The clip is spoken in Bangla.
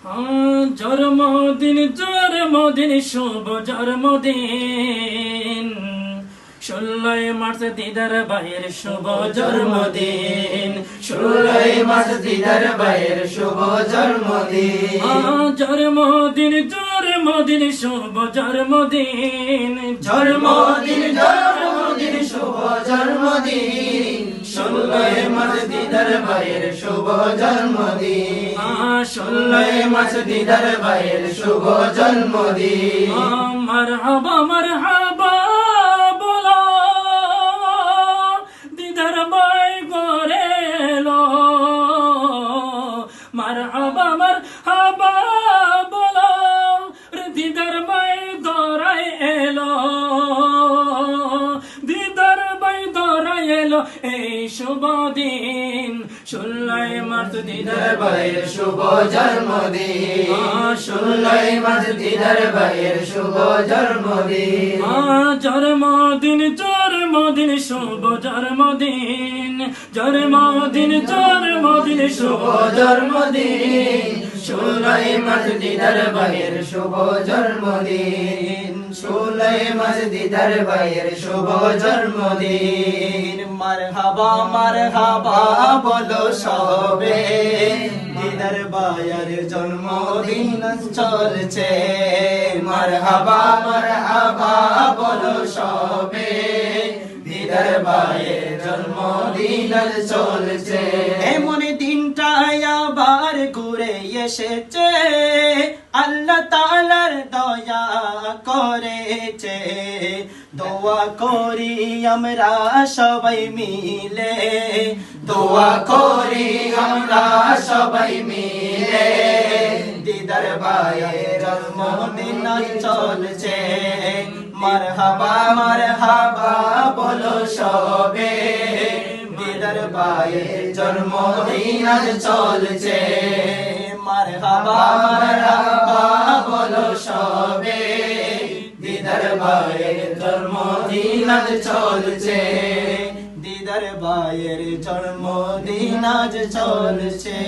জন্মদিন জন্মদিন শুভ জন্মদিন ষোলোই মার্চ দিদার ভাইয়ের শুভ জন্মদিন ষোলোই মাস দিদার ভাইয়ের শুভ জন্মদিন জন্মদিন জন্মদিন শুভ জন্মদিন জন্মদিন জন্মদিন শুভ জন্মদিন ষোলোই মাস দিদার ভাইয়ের শুভ জন্মদিন ষোলোই মাস দিদার ভাইয়ের শুভ জন্মদিন। মারহাবা মারহাবা, বলো। দিদার ভাই করে এলো মারহাবা মারহাবা, বলো। রে দিদার ভাই দরাই এলো। দিদার ভাই এলো এই শুভ দিন। ষোলোই মার্চ দিদার ভাইয়ের শুভ জন্মদিন। ষোলোই মাস দিদার ভাইয়ের শুভ জন্মদিন। জন্মদিন জন্মদিন শুভ জন্মদিন। জন্মদিন জন্মদিন শুভ জন্মদিন। ষোলোই মাস দিদার ভাইয়ের শুভ জন্মদিন। ষোলোই মাস দিদার ভাইয়ের শুভ জন্মদিন। মারহাবা মারহাবা, বলো সবে। দিদার ভাইয়ের জন্মদিন চলছে। মারহাবা মারহাবা, বলো সবে। দিদার ভাইয়ের জন্মদিন চলছে। এমন দিনটা আবার ঘুরে এসেছে। আল্লাহ তালার দয়া করেছে। দোয়া করি আমরা সবাই মিলে। দোয়া করি আমরা সবাই মিলে। দিদার ভাইয়ের জন্মদিন চলছে। মারহাবা মারহাবা বলো সবে। দিদার ভাইয়ের জন্মদিন চলছে। মারহাবা ভাইয়ের জন্মদিন চলছে। দিদার ভাইয়ের জন্মদিন আজ চলছে।